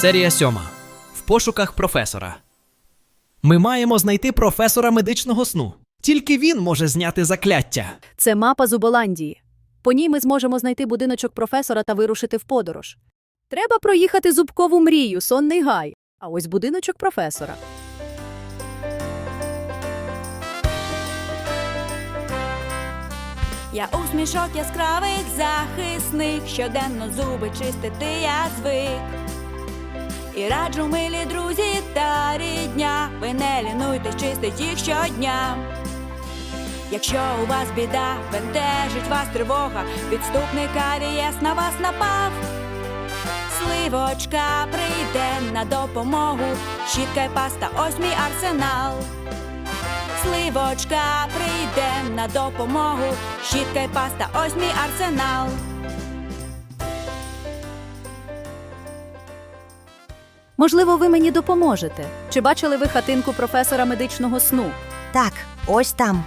Серія сьома. В пошуках професора. Ми маємо знайти професора медичного сну. Тільки він може зняти закляття. Це мапа Зуболандії. По ній ми зможемо знайти будиночок професора та вирушити в подорож. Треба проїхати зубкову мрію, сонний гай. А ось будиночок професора. Я усмішок яскравих захисних, щоденно зуби чистити я звик. І раджу милі друзі та рідня, ви не лінуйтесь, чистить їх щодня. Якщо у вас біда, бентежить вас тривога, підступний карієс на вас напав. Сливочка прийде на допомогу, щітка й паста, ось мій арсенал. Сливочка прийде на допомогу, щітка й паста, ось мій арсенал. Можливо, ви мені допоможете. Чи бачили ви хатинку професора медичного сну? Так, ось там.